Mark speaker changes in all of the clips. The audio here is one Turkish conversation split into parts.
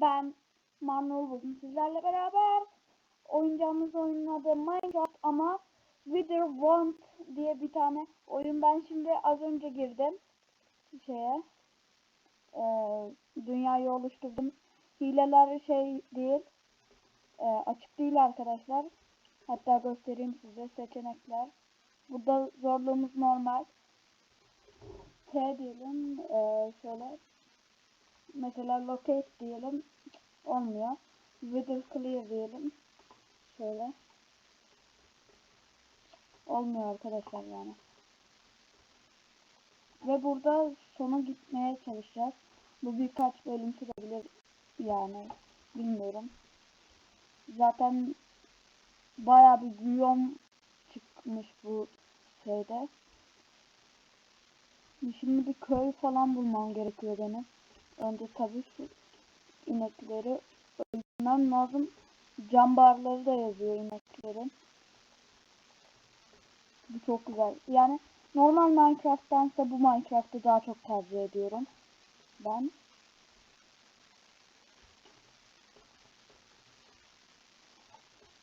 Speaker 1: ben Manol bugün sizlerle beraber oynayacağımız oyunun adı Minecraft ama Wither Want diye bir tane oyun. Ben şimdi az önce girdim şeye e, dünyayı oluşturdum. Hileler şey değil e, açık değil arkadaşlar. Hatta göstereyim size seçenekler. Burada zorluğumuz normal. T diyelim e, şöyle mesela locate diyelim olmuyor. Wither clear diyelim. Şöyle. Olmuyor arkadaşlar yani. Ve burada sona gitmeye çalışacağız. Bu birkaç bölüm sürebilir yani. Bilmiyorum. Zaten baya bir biyom çıkmış bu şeyde. Şimdi bir köy falan bulmam gerekiyor benim. Önce tabii şu inekleri öldürmem lazım. Cam barları da yazıyor ineklerin. Bu çok güzel. Yani normal Minecraft'tansa bu Minecraft'ı daha çok tercih ediyorum. Ben.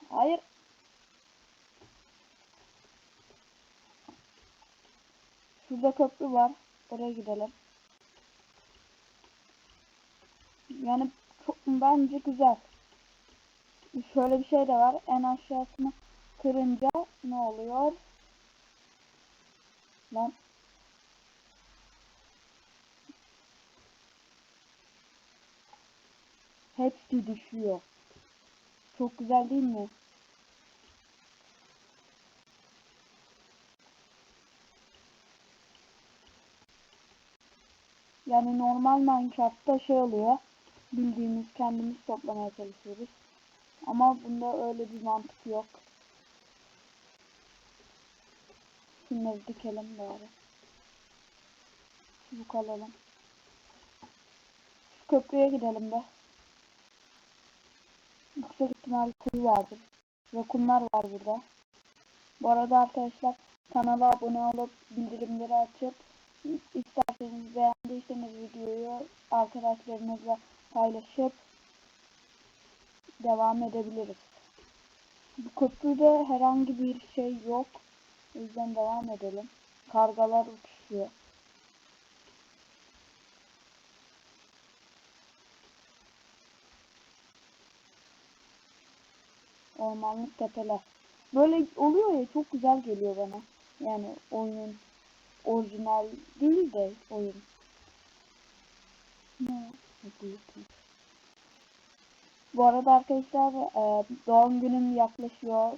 Speaker 1: Hayır. Şurada köprü var. Oraya gidelim. Yani çok bence güzel. Şöyle bir şey de var. En aşağısını kırınca ne oluyor? Lan. Hepsi düşüyor. Çok güzel değil mi? Yani normal Minecraft'ta şey oluyor. Bildiğimiz kendimiz toplamaya çalışıyoruz. Ama bunda öyle bir mantık yok. Şunları dikelim bari. Çubuk alalım. Şu köprüye gidelim be. Yüksek ihtimal kuyu vardır. Ve kumlar var burada. Bu arada arkadaşlar kanala abone olup bildirimleri açıp isterseniz beğendiyseniz videoyu arkadaşlarınızla paylaşıp devam edebiliriz. Bu köprüde herhangi bir şey yok. O yüzden devam edelim. Kargalar uçuşuyor. Ormanlık tepeler. Böyle oluyor ya çok güzel geliyor bana. Yani oyunun orijinal değil de oyun. Ne? Bu arada arkadaşlar e, doğum günüm yaklaşıyor.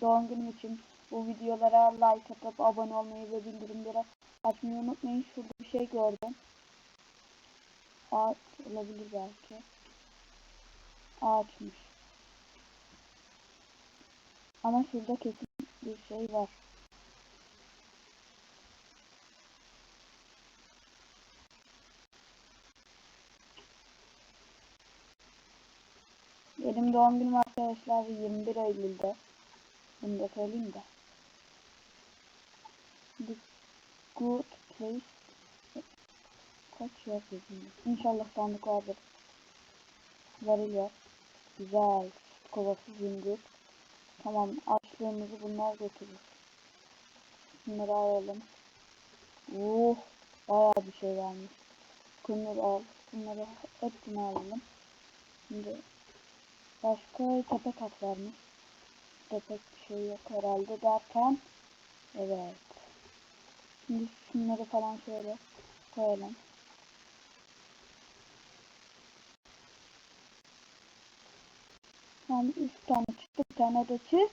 Speaker 1: Doğum günüm için bu videolara like atıp abone olmayı ve bildirimleri açmayı unutmayın. Şurada bir şey gördüm. Ağaç olabilir belki. Ağaçmış. Ama şurada kesin bir şey var. Benim doğum günüm arkadaşlar 21 Eylül'de. Bunu da söyleyeyim de. The good place kaç yer bizim. İnşallah sandık vardır. Varılıyor. Güzel. Kovası zingir. Tamam açlığımızı bunlar götürür. Bunları alalım. Oh bayağı bir şey vermiş. Bunları al. Bunları hepsini alalım. Şimdi başka tepe kat varmış. Burada pek bir şey yok herhalde derken evet. Şimdi şunları falan şöyle koyalım. Yani 3 tane çıktı bir tane de çiz.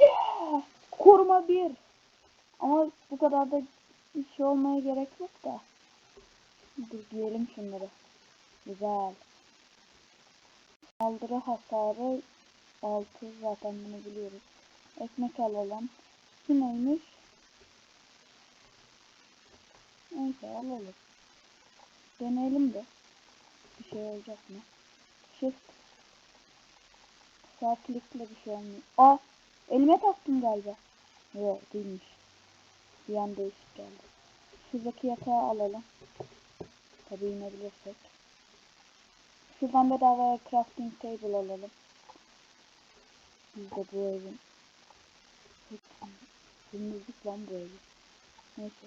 Speaker 1: Yeah! Koruma bir. Ama bu kadar da bir şey olmaya gerek yok da. Dur diyelim şunları. Güzel. Saldırı hasarı 6 zaten bunu biliyoruz. Ekmek alalım. Bu neymiş? Neyse alalım. Deneyelim de. Bir şey olacak mı? Shift. Sağ klikle bir şey olmuyor. Aa! Elime taktım galiba. Yok değilmiş. Bir an değişik geldi. Şuradaki yatağı alalım. Tabii inebilirsek. Şuradan bedavaya crafting table alalım. Biz de bu evin. Temizlik lan bu evi. Neyse.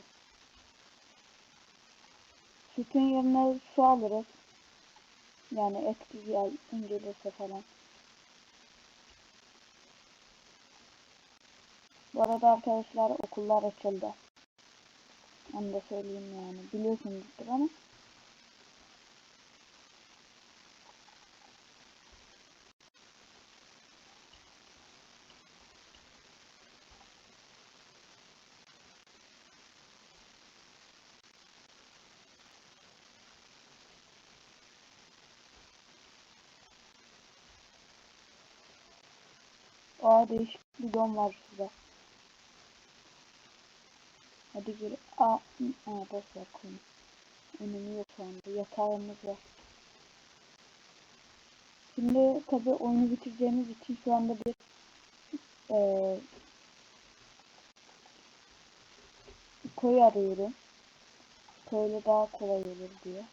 Speaker 1: Sütün yerine su alırız. Yani etkili gelirse falan. Bu arada arkadaşlar okullar açıldı. Onu da söyleyeyim yani. Biliyorsunuzdur ama. Aa değişik bir don var şurada. Hadi gir. Aa, aa boş ver konu. Önemi yok şu anda. Yatağımız var. Şimdi tabi oyunu bitireceğimiz için şu anda bir ee, köy arıyorum. Köyle daha kolay olur diye.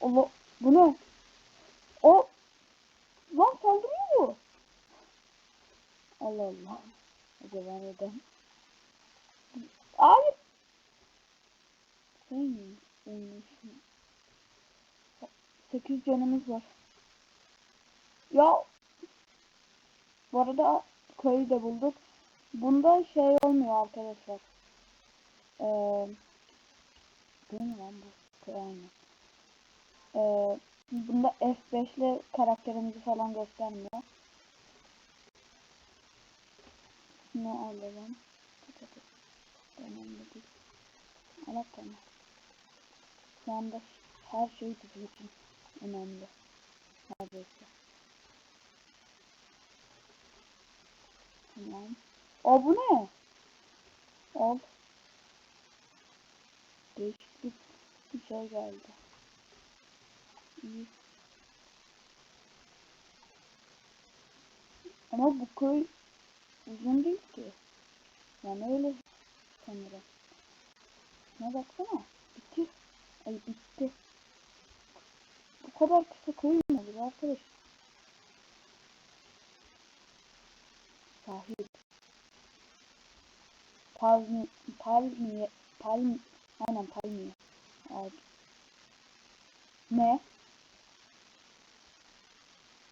Speaker 1: Allah bu ne? O lan saldırıyor bu. Allah Allah. Acaba neden? Hayır. Şey mi? Oynaşım. 8 canımız var. Ya bu arada köyü de bulduk. Bunda şey olmuyor arkadaşlar. Ee, değil mi lan bu? Köy aynı. Ee, bunda F5'le karakterimizi falan göstermiyor. Ne alalım? Önemli değil. Ama tamam. Şu anda her şey için önemli. Neredeyse. Tamam. O bu ne? Al. Değişik bir şey geldi. İyi. Ama bu köy uzun değil ki. Yani öyle sanırım. Ne baksana. Bitti. Ay bitti. Bu kadar kısa olur arkadaş? Sahip. Palmi, palmiye, palmi, aynen palmiye. Ağacı. Ne?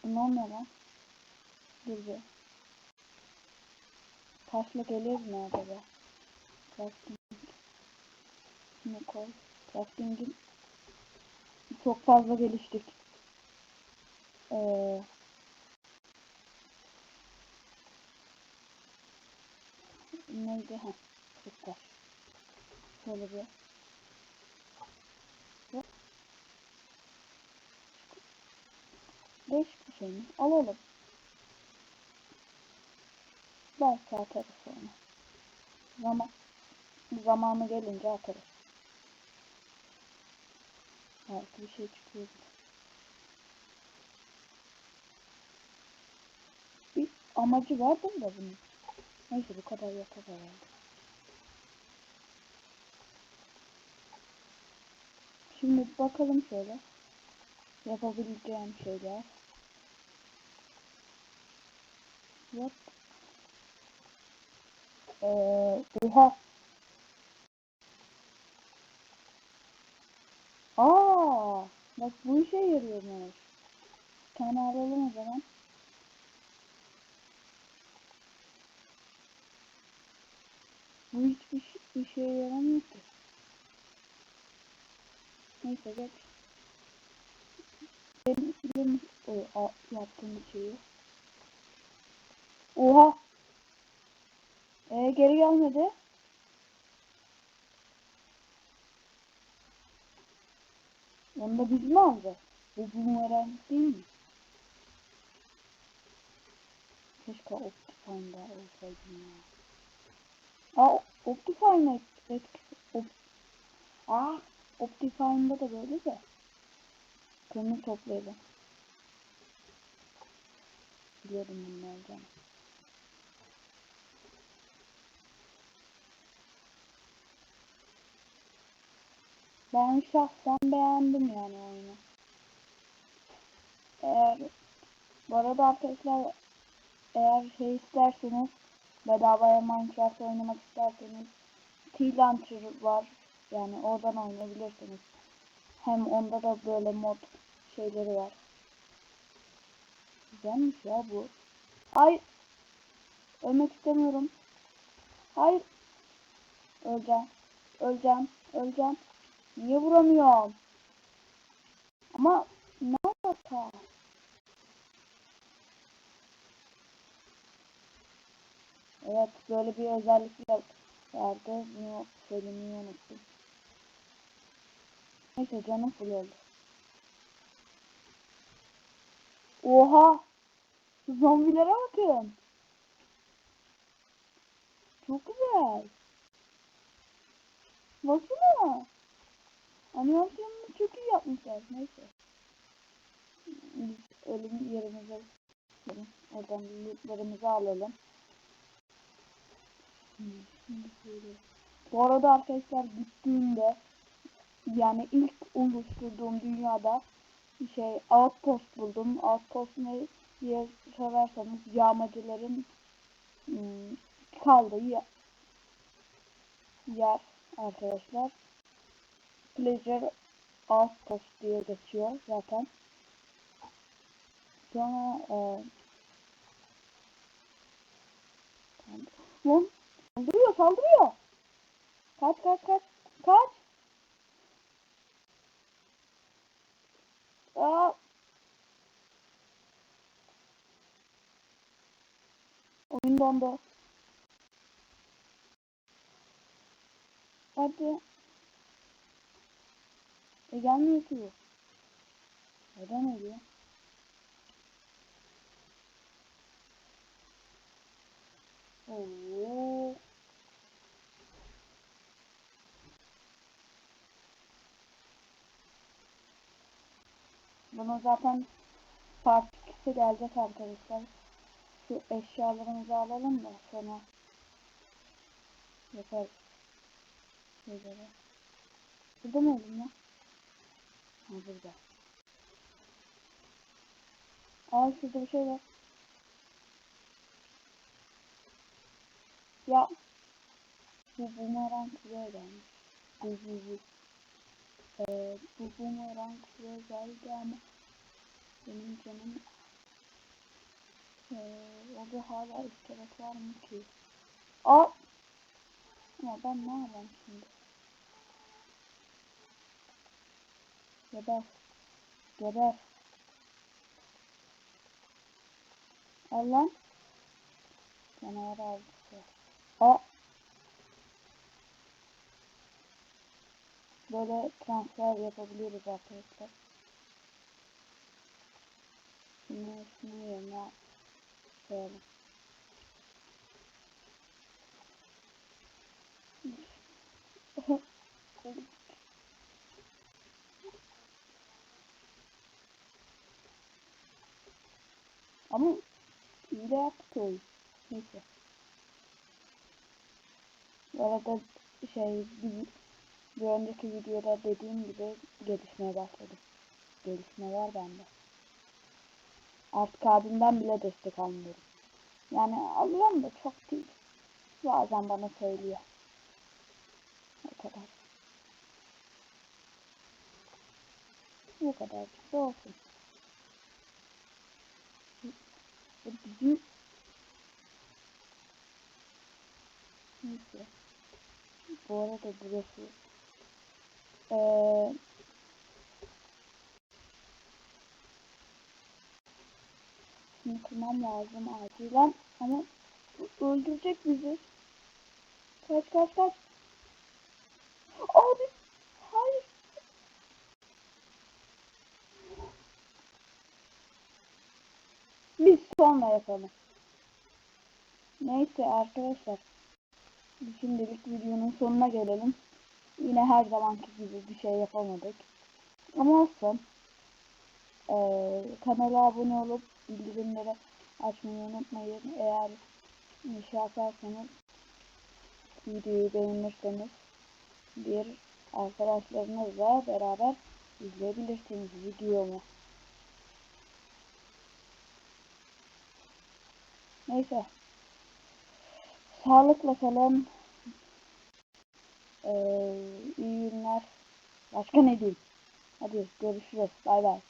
Speaker 1: Bunlar ne lan? Dur be. Taşla gelir mi acaba? Crafting. Şunu koy. Crafting'in çok fazla geliştik. Ee, neydi? Ha, süper. Şöyle bir. Değişik bir? Alalım. Belki atarız sonra. Zaman zamanı gelince atarız. Belki bir şey çıkıyor. Bir amacı var bunda bunun. Neyse bu kadar yeter herhalde. Şimdi bakalım şöyle. Yapabileceğim şeyler. Yap. Ee, oha. Aa, bak bu işe yarıyormuş. Bir tane alalım o zaman. Bu hiçbir şey, işe yaramıyor ki. Neyse geç. Benim, benim o, yaptığım şeyi. Oha. Ee, geri gelmedi. Onu da biz mi alacağız? Bu bumerang değil mi? Keşke Optifine'da olsaydım ya. Aa Optifine etkisi. Op Aa Optifine'da da böyle de. Kömür toplayalım. Biliyordum bunun Ben şahsen beğendim yani oyunu. Eğer bu arada arkadaşlar eğer şey isterseniz bedavaya Minecraft oynamak isterseniz T-Launcher var. Yani oradan oynayabilirsiniz. Hem onda da böyle mod şeyleri var. Güzelmiş ya bu. Ay. Ölmek istemiyorum. Hayır. Öleceğim. Öleceğim. Öleceğim. Niye vuramıyorum? Ama ne alaka? Evet böyle bir özellik var- vardı. Bunu söylemeyi unuttum. Neyse canım full oldu. Oha! Zombilere bakın. Çok güzel. Baksana. Animasyonunu çok iyi yapmışlar. Neyse. Biz ölüm yerimize gidelim. Oradan lootlarımızı alalım. Bu arada arkadaşlar gittiğimde yani ilk oluşturduğum dünyada şey outpost buldum. Outpost ne diye sorarsanız yağmacıların hmm, kaldığı yer, yer arkadaşlar. Pleasure Outpost diye geçiyor zaten. Sonra e, Lan saldırıyor saldırıyor. Kaç kaç kaç kaç. Aa. Oyun dondu. Hadi. E gelmiyor ki bu. Neden ölüyor? Oo. Bunun zaten part 2'si gelecek arkadaşlar. Şu eşyalarımızı alalım da sonra yaparız. Şeyleri. Burada mı öldüm lan? Ha burada. Aa şurada bir şey var. Ya. Bu bumerang buraya gelmiş. Bu. Ee, bu bumerang buraya geldi ama benim canım ee, orada hala iskelet var mı ki? Aa! Ama ben ne yapayım şimdi? Geber. Geber. Al lan. Canavar avcısı. Aa! Böyle transfer yapabiliyoruz arkadaşlar. Şimdi şunu yerine koyalım. Ama iyi yaptık oyun. Neyse. Bu arada şey bir, bir önceki videoda dediğim gibi gelişmeye başladım. Gelişme var bende. Artık abimden bile destek almıyorum. Yani alıyorum da çok değil. Bazen bana söylüyor. O kadar. Bu kadar da olsun. Bizim Neyse. Bu arada burası ee, Şunu kırmam lazım acilen ama öldürecek bizi. Kaç kaç kaç. Abi hayır. Biz sonra yapalım. Neyse arkadaşlar şimdilik videonun sonuna gelelim. Yine her zamanki gibi bir şey yapamadık. Ama olsun. Ee, kanala abone olup bildirimleri açmayı unutmayın. Eğer şey yaparsanız videoyu beğenirseniz bir arkadaşlarınızla beraber izleyebilirsiniz videomu. Neyse. Sağlıkla kalın. Ee, iyi günler. Başka ne diyeyim? Hadi görüşürüz. Bay bay.